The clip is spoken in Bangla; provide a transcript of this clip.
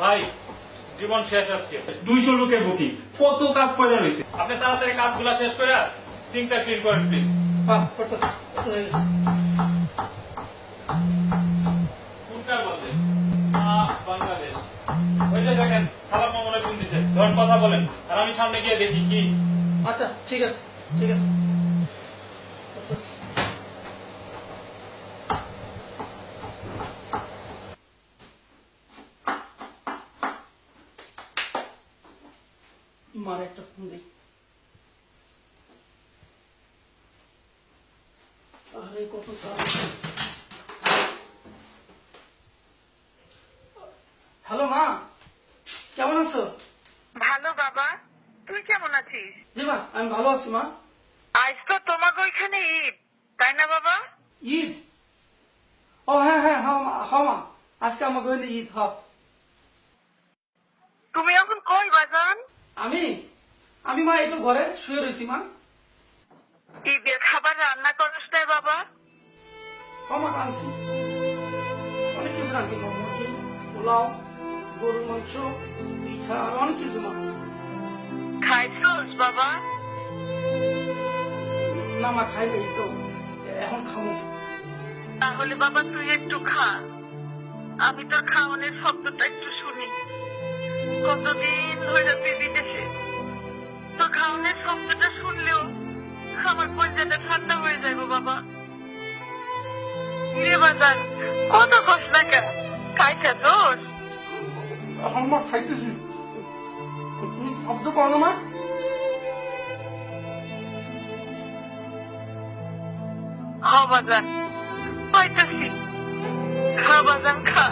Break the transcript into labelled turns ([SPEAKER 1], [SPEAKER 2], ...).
[SPEAKER 1] ভাই জীবন শেষ আজকে।
[SPEAKER 2] দুইশো লোকের বুকিং। কত কাজ পয়দা রয়েছে?
[SPEAKER 1] আপনি তাড়াতাড়ি কাজগুলো শেষ করে সিঙ্কটা ক্লিন করেন প্লিজ বললেন? বাংলাদেশ। ওই যে দেখেন খালাম মনে ফোন দিছে। ধরুন কথা বলেন আর আমি সামনে গিয়ে দেখি কি।
[SPEAKER 3] আচ্ছা ঠিক আছে ঠিক আছে। মার একটা ফোন দিই। আরে কত হ্যালো মা কেমন আছো?
[SPEAKER 4] ভালো বাবা তুই কেমন আছিস?
[SPEAKER 3] জি মা আমি ভালো আছি মা।
[SPEAKER 4] আজ তো তোমাকে ওইখানে ঈদ তাই না বাবা?
[SPEAKER 3] ঈদ? ও হ্যাঁ হ্যাঁ হ্যাঁ মা হ্যাঁ মা আজকে আমাকে ঈদ হ
[SPEAKER 4] তুমি এখন কই বাজান?
[SPEAKER 3] আমি? আমি মা একটু ঘরে শুয়ে রয়েছি মা।
[SPEAKER 4] ঈদের খাবার রান্না করিস না বাবা।
[SPEAKER 3] হ মা আনছি। অনেক কিছু আনছি মুরগি পোলাও গরুর মাংস পিঠা আর অনেক কিছু মা।
[SPEAKER 4] খাইছোস বাবা?
[SPEAKER 3] না মা খাই নাই তো। এখন খাব।
[SPEAKER 4] তাহলে বাবা তুই একটু খা। আমি তোর খাওয়ানোর শব্দটা একটু শুনি। কতদিন ধরে তুই পঞ্চায়েতে ঠান্ডা হয়ে বাবা। বাজান কত খোঁজ না কেন? খাইছে
[SPEAKER 3] খাইতেছি। তুমি শব্দ করো না মা।
[SPEAKER 4] হ বাজান পাইতেছি। খা বাজান খা।